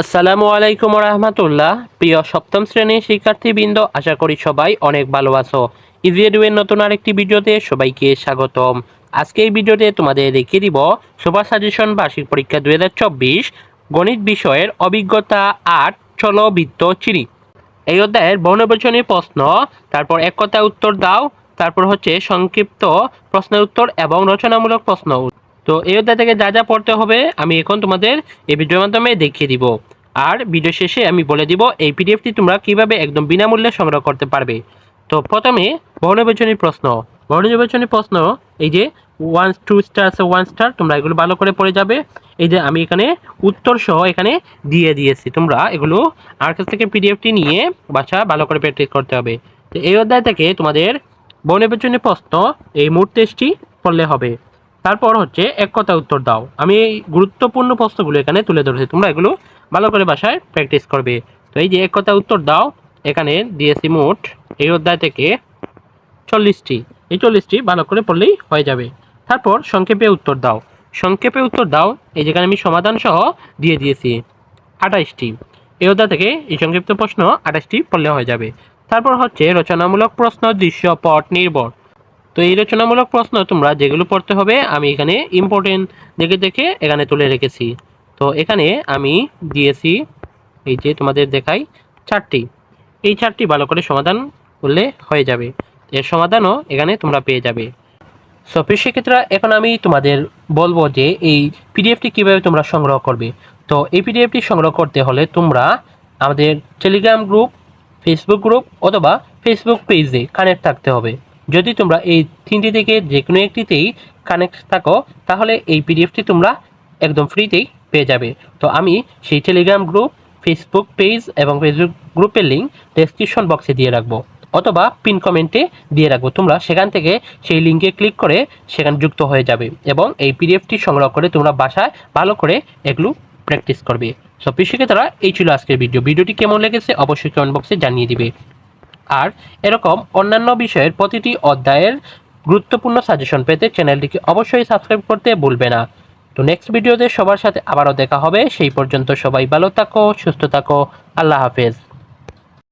আসসালামু আলাইকুম রহমতুল্লাহ প্রিয় সপ্তম শ্রেণির শিক্ষার্থীবৃন্দ, আশা করি সবাই অনেক ভালো আছো। ইজিএডুয়ের নতুন আরেকটি ভিডিওতে সবাইকে স্বাগতম। আজকে এই ভিডিওতে তোমাদের দেখিয়ে দিব সুপার সাজেশন বার্ষিক পরীক্ষা চব্বিশ গণিত বিষয়ের অভিজ্ঞতা আট চলবৃত্ত চিনি। এই অধ্যায়ের বর্ণবচনী প্রশ্ন, তারপর এক কথা উত্তর দাও, তারপর হচ্ছে সংক্ষিপ্ত প্রশ্নের উত্তর এবং রচনামূলক প্রশ্ন তো এই অধ্যায় থেকে যা যা পড়তে হবে, আমি এখন তোমাদের এই ভিডিওর মাধ্যমে দেখিয়ে দিব। আর ভিডিও শেষে আমি বলে দিব, এই পিডিএফটি তোমরা কীভাবে একদম বিনামূল্যে সংগ্রহ করতে পারবে? তো প্রথমে বর্ণবিচনী প্রশ্ন। বর্ণবিচনী প্রশ্ন, এই যে ওয়ান টু স্টার আছে ওয়ান স্টার তোমরা এগুলো ভালো করে পড়ে যাবে। এই যে আমি এখানে উত্তর সহ এখানে দিয়ে দিয়েছি। তোমরা এগুলো আর কাছ থেকে পিডিএফটি নিয়ে বাচ্চা ভালো করে প্র্যাকটিস করতে হবে। তো এই অধ্যায় থেকে তোমাদের বর্ণবিচনী প্রশ্ন এই টেস্টটি পড়লে হবে। তারপর হচ্ছে এক কথা উত্তর দাও। আমি এই গুরুত্বপূর্ণ প্রশ্নগুলো এখানে তুলে ধরেছি। তোমরা এগুলো ভালো করে বাসায় প্র্যাকটিস করবে। তো এই যে এক কথা উত্তর দাও, এখানে দিয়েছি মোট এই অধ্যায় থেকে চল্লিশটি। এই চল্লিশটি ভালো করে পড়লেই হয়ে যাবে। তারপর সংক্ষেপে উত্তর দাও। সংক্ষেপে উত্তর দাও, এই যেখানে আমি সমাধান সহ দিয়ে দিয়েছি আঠাইশটি। এই অধ্যায় থেকে এই সংক্ষিপ্ত প্রশ্ন আঠাশটি পড়লে হয়ে যাবে। তারপর হচ্ছে রচনামূলক প্রশ্ন, দৃশ্যপট, নির্ভর। তো এই রচনামূলক প্রশ্ন তোমরা যেগুলো পড়তে হবে আমি এখানে ইম্পর্টেন্ট দেখে দেখে এখানে তুলে রেখেছি। তো এখানে আমি দিয়েছি এই যে তোমাদের দেখাই চারটি। এই চারটি ভালো করে সমাধান করলে হয়ে যাবে। এর সমাধানও এখানে তোমরা পেয়ে যাবে। সো শিক্ষার্থীরা, এখন আমি তোমাদের বলব যে এই পিডিএফটি কীভাবে তোমরা সংগ্রহ করবে। তো এই পিডিএফটি সংগ্রহ করতে হলে তোমরা আমাদের টেলিগ্রাম গ্রুপ ফেসবুক গ্রুপ অথবা ফেসবুক পেজে কানেক্ট থাকতে হবে। যদি তোমরা এই তিনটি থেকে যে কোনো একটিতেই কানেক্ট থাকো, তাহলে এই পিডিএফটি তোমরা একদম ফ্রিতেই পেয়ে যাবে। তো আমি সেই টেলিগ্রাম গ্রুপ ফেসবুক পেজ এবং ফেসবুক গ্রুপের লিঙ্ক ডেসক্রিপশন বক্সে দিয়ে রাখব অথবা পিন কমেন্টে দিয়ে রাখব। তোমরা সেখান থেকে সেই লিঙ্কে ক্লিক করে সেখানে যুক্ত হয়ে যাবে এবং এই পিডিএফটি সংগ্রহ করে তোমরা বাসায় ভালো করে এগুলো প্র্যাকটিস করবে। সব তারা এই ছিল আজকের ভিডিও ভিডিওটি কেমন লেগেছে অবশ্যই কমেন্ট বক্সে জানিয়ে দিবে। আর এরকম অন্যান্য বিষয়ের প্রতিটি অধ্যায়ের গুরুত্বপূর্ণ সাজেশন পেতে চ্যানেলটিকে অবশ্যই সাবস্ক্রাইব করতে ভুলবে না। তো নেক্সট ভিডিওতে সবার সাথে আবারও দেখা হবে। সেই পর্যন্ত সবাই ভালো থাকো, সুস্থ থাকো। আল্লাহ হাফেজ।